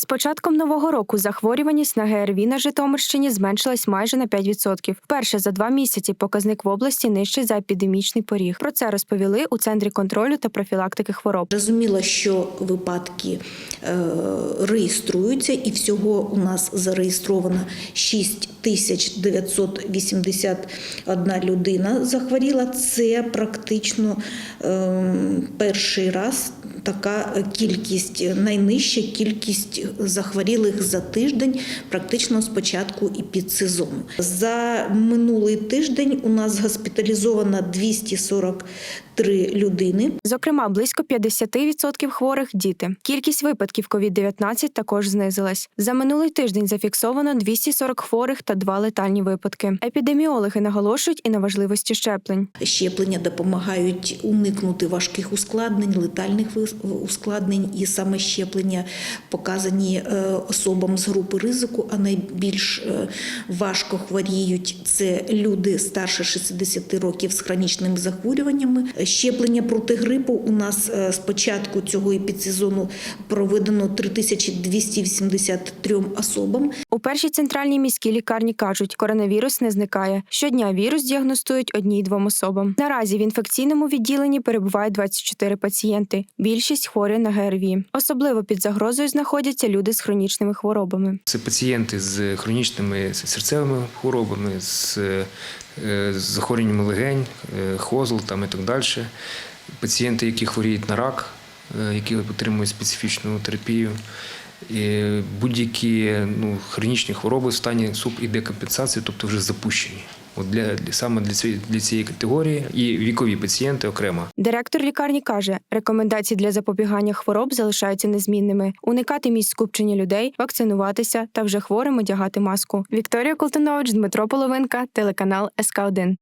З початком нового року захворюваність на ГРВІ на Житомирщині зменшилась майже на 5%. Вперше за два місяці показник в області нижчий за епідемічний поріг. Про це розповіли у центрі контролю та профілактики хвороб. Зрозуміло, що випадки е, реєструються, і всього у нас зареєстровано 6 тисяч 981 людина захворіла. Це практично е, перший раз така кількість, найнижча кількість захворілих за тиждень, практично з початку епідсезону. За минулий тиждень у нас госпіталізовано 243 людини. Зокрема, близько 50% хворих діти. Кількість випадків COVID-19 також знизилась. За минулий тиждень зафіксовано 240 хворих та два летальні випадки. Епідеміологи наголошують і на важливості щеплень. Щеплення допомагають уникнути важких ускладнень, летальних ускладнень, і саме щеплення показані е, особам з групи ризику, а найбільш е, важко хворіють це люди старше 60 років з хронічними захворюваннями. Щеплення проти грипу у нас е, з початку цього епідсезону проведено 3283 особам. У першій центральній міській лікарні кажуть, коронавірус не зникає. Щодня вірус діагностують одній-двом особам. Наразі в інфекційному відділенні перебувають 24 пацієнти. Більшість хворі на ГРВІ. Особливо під загрозою знаходяться люди з хронічними хворобами. Це пацієнти з хронічними серцевими хворобами, з, е, захворюваннями легень, е, хозл там і так далі. Пацієнти, які хворіють на рак, е, які отримують специфічну терапію. Будь-які ну, хронічні хвороби в стані суп і декомпенсації, тобто вже запущені. От для, саме для цієї, для цієї категорії і вікові пацієнти окремо. Директор лікарні каже, рекомендації для запобігання хвороб залишаються незмінними: уникати місць скупчення людей, вакцинуватися та вже хворим одягати маску. Вікторія Колтунович, Дмитро Половинка, телеканал СК 1